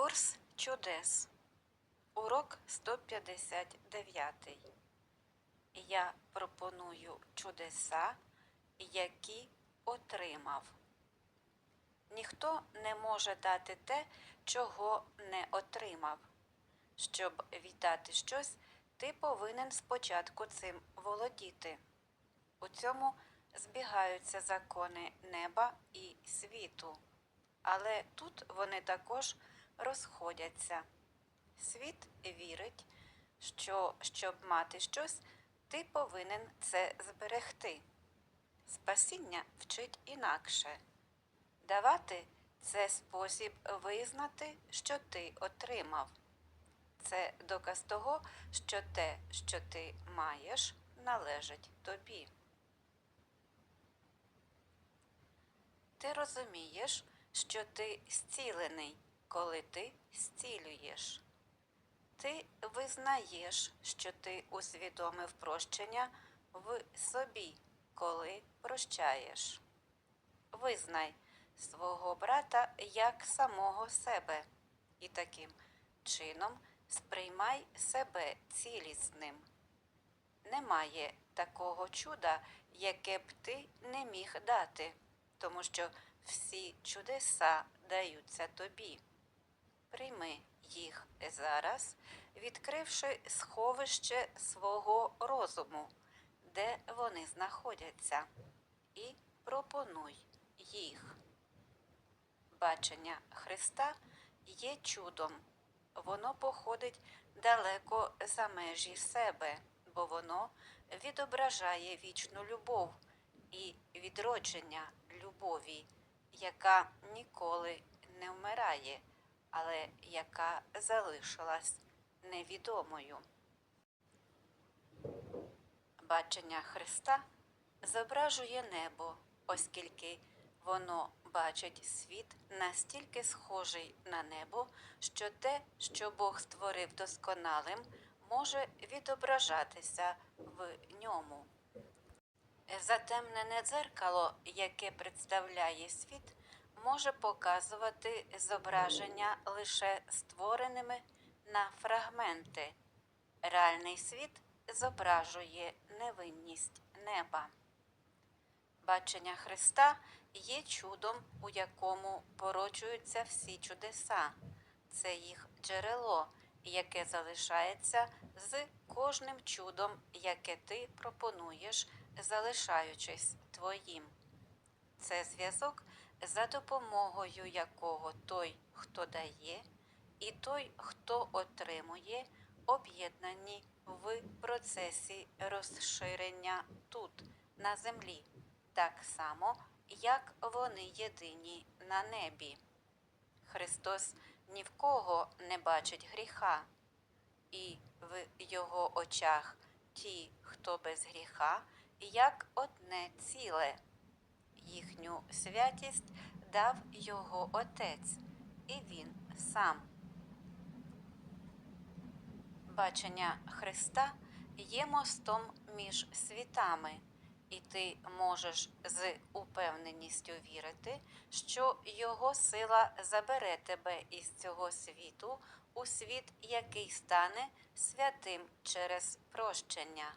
Курс чудес. Урок 159. Я пропоную чудеса, які отримав. Ніхто не може дати те, чого не отримав. Щоб віддати щось, ти повинен спочатку цим володіти. У цьому збігаються закони неба і світу. Але тут вони також розходяться. Світ вірить, що щоб мати щось, ти повинен це зберегти. Спасіння вчить інакше. Давати це спосіб визнати, що ти отримав. Це доказ того, що те, що ти маєш, належить тобі. Ти розумієш, що ти зцілений, коли ти зцілюєш. Ти визнаєш, що ти усвідомив прощення в собі, коли прощаєш. Визнай свого брата як самого себе, і таким чином сприймай себе цілісним. Немає такого чуда, яке б ти не міг дати, тому що всі чудеса даються тобі. Прийми їх зараз, відкривши сховище свого розуму, де вони знаходяться, і пропонуй їх. Бачення Христа є чудом. Воно походить далеко за межі себе, бо воно відображає вічну любов і відродження любові, яка ніколи не вмирає, але яка залишилась невідомою. Бачення Христа зображує небо, оскільки воно бачить світ настільки схожий на небо, що те, що Бог створив досконалим, може відображатися в ньому. Затемнене дзеркало, яке представляє світ, може показувати зображення лише створеними на фрагменти. Реальний світ зображує невинність неба. Бачення Христа є чудом, у якому породжуються всі чудеса. Це їх джерело, яке залишається з кожним чудом, яке ти пропонуєш, залишаючись твоїм. Це зв'язок, за допомогою якого той, хто дає, і той, хто отримує, об'єднані в процесі розширення тут, на землі, так само, як вони єдині на небі. Христос ні в кого не бачить гріха, і в його очах ті, хто без гріха, як одне ціле. Їхню святість дав його Отець, і він сам. Бачення Христа є мостом між світами, і ти можеш з упевненістю вірити, що Його сила забере тебе із цього світу у світ, який стане святим через прощення.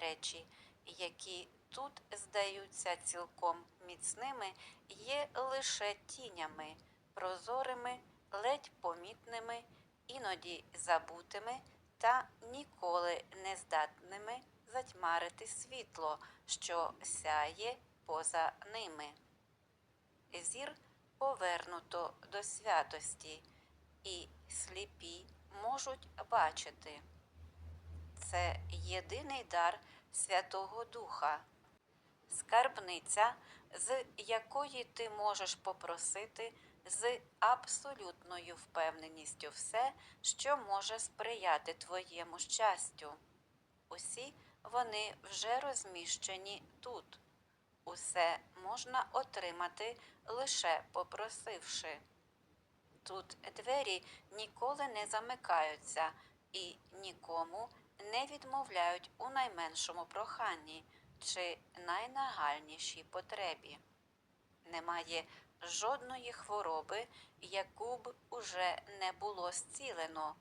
Речі, які тут здаються цілком міцними, є лише тінями, прозорими, ледь помітними, іноді забутими та ніколи не здатними затьмарити світло, що сяє поза ними. Зір повернуто до святості, і сліпі можуть бачити. Це єдиний дар Святого Духа, скарбниця, з якої ти можеш попросити з абсолютною впевненістю все, що може сприяти твоєму щастю. Усі вони вже розміщені тут. Усе можна отримати лише попросивши. Тут двері ніколи не замикаються і нікому не відмовляють у найменшому проханні чи найнагальнішій потребі. Немає жодної хвороби, яку б уже не було зцілено,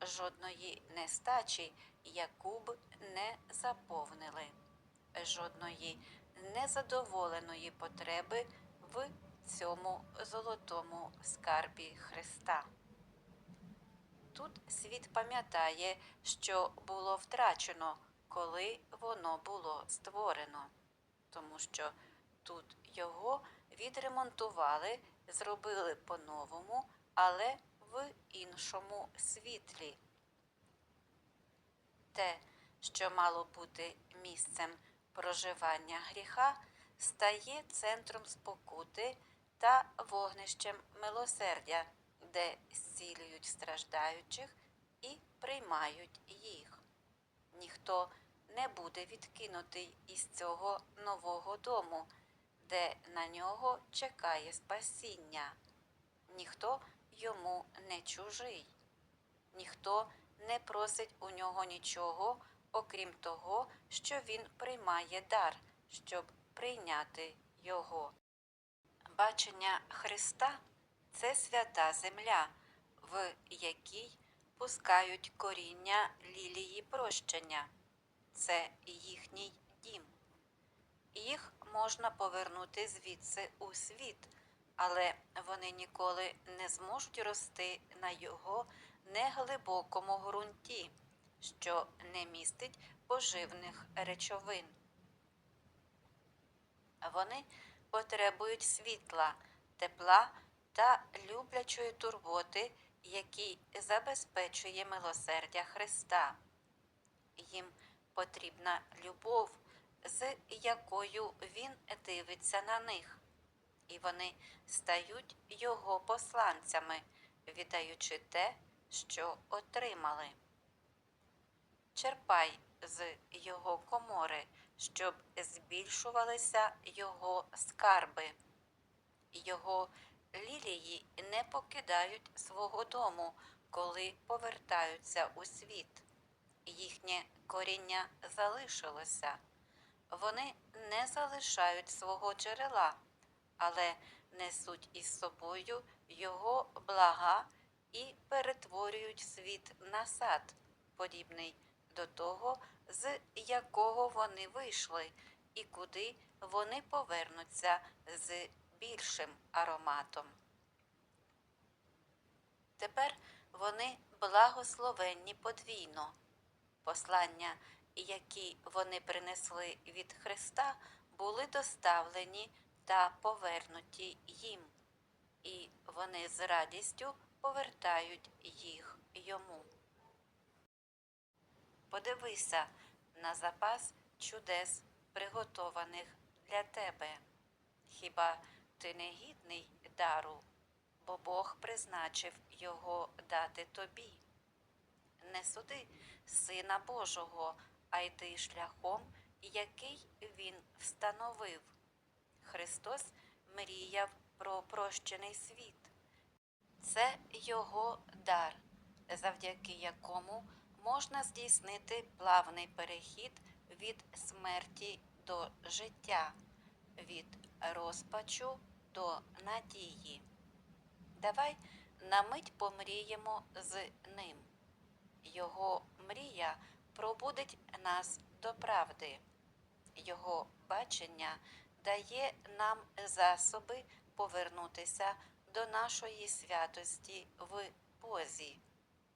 жодної нестачі, яку б не заповнили, жодної незадоволеної потреби в цьому золотому скарбі Христа. Тут світ пам'ятає, що було втрачено, коли воно було створено, тому що тут його відремонтували, зробили по-новому, але в іншому світлі. Те, що мало бути місцем проживання гріха, стає центром спокути та вогнищем милосердя, де зцілюють страждаючих і приймають їх. Ніхто не буде відкинутий із цього нового дому, де на нього чекає спасіння. Ніхто йому не чужий, ніхто не просить у нього нічого, окрім того, що він приймає дар, щоб прийняти його. Бачення Христа це свята земля, в якій пускають коріння лілії прощення. Це їхній дім. Їх можна повернути звідси у світ, але вони ніколи не зможуть рости на його неглибокому ґрунті, що не містить поживних речовин. Вони потребують світла, тепла та люблячої турботи, які забезпечує милосердя Христа. Їм потрібна любов, з якою Він дивиться на них, і вони стають Його посланцями, віддаючи те, що отримали. Черпай з його комори, щоб збільшувалися його скарби. Його лілії не покидають свого дому, коли повертаються у світ. Їхнє коріння залишилося. Вони не залишають свого джерела, але несуть із собою його блага і перетворюють світ на сад, подібний до того, з якого вони вийшли, і куди вони повернуться з більшим ароматом. Тепер вони благословенні подвійно. Послання, які вони принесли від Христа, були доставлені та повернуті їм, і вони з радістю повертають їх йому. Подивися на запас чудес, приготованих для тебе. Хіба ти не гідний дару, бо Бог призначив його дати тобі? Не суди Сина Божого, а йди шляхом, який Він встановив. Христос мріяв про прощений світ. Це Його дар, завдяки якому можна здійснити плавний перехід від смерті до життя, від розпачу до надії. Давай на мить помріємо з ним. Його мрія пробудить нас до правди. Його бачення дає нам засоби повернутися до нашої святості в позі,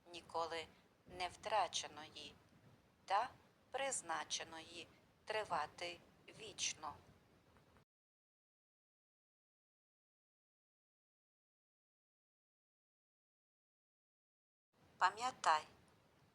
ніколи не втраченої та призначеної тривати вічно. Пам'ятай,